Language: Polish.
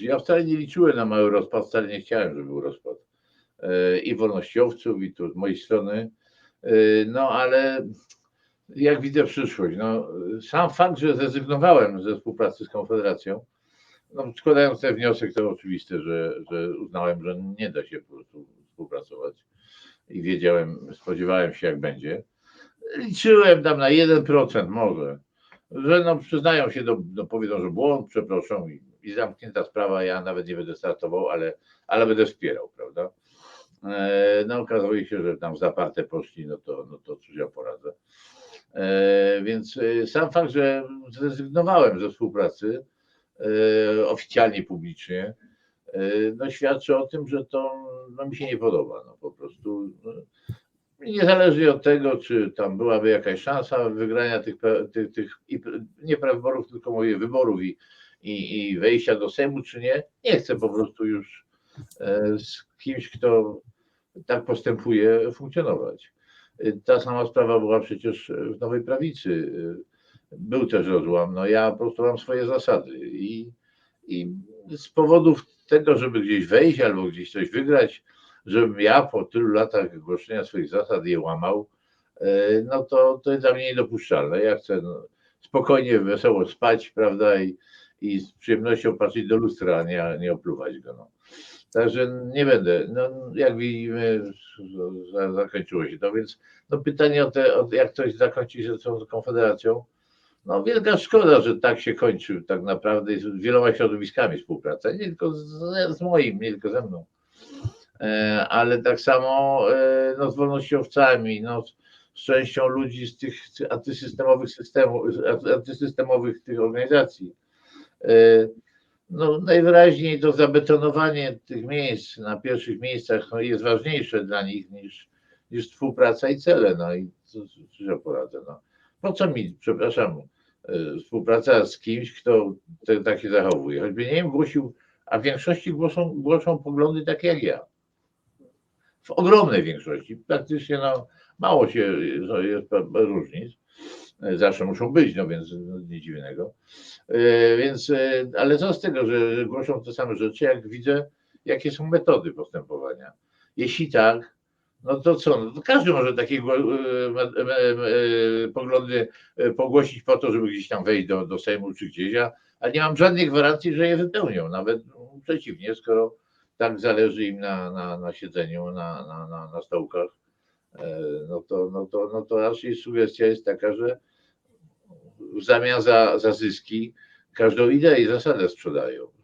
Ja wcale nie liczyłem na mały rozpad, wcale nie chciałem, żeby był rozpad. E, I wolnościowców, i tu z mojej strony. E, No ale jak widzę przyszłość, no, sam fakt, że zrezygnowałem ze współpracy z Konfederacją, no, składając ten wniosek, to oczywiste, że, że uznałem, że nie da się po prostu współpracować i wiedziałem, spodziewałem się, jak będzie. Liczyłem tam na 1% może, że no, przyznają się, do, do, powiedzą, że błąd, przeproszą i, i zamknięta sprawa, ja nawet nie będę startował, ale, ale będę wspierał, prawda? E, No okazało się, że tam zaparte poszli, no to, no to cóż ja poradzę. E, Więc e, sam fakt, że zrezygnowałem ze współpracy e, oficjalnie, publicznie, e, no świadczy o tym, że to no, mi się nie podoba. No, po prostu no, niezależnie od tego, czy tam byłaby jakaś szansa wygrania tych, tych, tych i, nie wyborów, tylko mówię wyborów i, i, i wejścia do Sejmu, czy nie, nie chcę po prostu już e, z kimś, kto tak postępuje, funkcjonować. Ta sama sprawa była przecież w Nowej Prawicy. Był też rozłam. No ja po prostu mam swoje zasady i, i z powodów tego, żeby gdzieś wejść albo gdzieś coś wygrać, żebym ja po tylu latach głoszenia swoich zasad je łamał, e, no to, to jest dla mnie niedopuszczalne. Ja chcę no, spokojnie, wesoło spać, prawda, i, i z przyjemnością patrzeć do lustra, a nie, nie opluwać go. No. Także nie będę. No, jak widzimy, za- zakończyło się to, więc no pytanie o, te, o jak coś zakończy się z tą Konfederacją. No wielka szkoda, że tak się kończy tak naprawdę z wieloma środowiskami współpraca, nie tylko z, z moim, nie tylko ze mną. E, ale tak samo e, no, z wolnościowcami, no, z- częścią ludzi z tych antysystemowych systemów, antysystemowych tych organizacji. E, No, najwyraźniej to zabetonowanie tych miejsc na pierwszych miejscach no, jest ważniejsze dla nich niż, niż współpraca i cele. No i co, co, ja poradzę? No. Po co mi, przepraszam, współpraca z kimś, kto te, tak się zachowuje? Choćby nie wiem, głosił, a w większości głoszą, głoszą poglądy takie jak ja w ogromnej większości, praktycznie no, mało się że jest różnic, E, zawsze muszą być, no więc no, nic dziwnego. E, Więc, e, ale co z tego, że głoszą te same rzeczy, jak widzę, jakie są metody postępowania. Jeśli tak, no to co, no to każdy może takie e, me- me- poglądy e, pogłosić po to, żeby gdzieś tam wejść do, do Sejmu czy gdzieś, a, a nie mam żadnej gwarancji, że je wypełnią, nawet mm, przeciwnie, skoro tak zależy im na, na, na siedzeniu na, na, na, na stołkach, e, no to, no, to, no to raczej sugestia jest taka, że w zamian za, za zyski każdą ideę i zasadę sprzedają.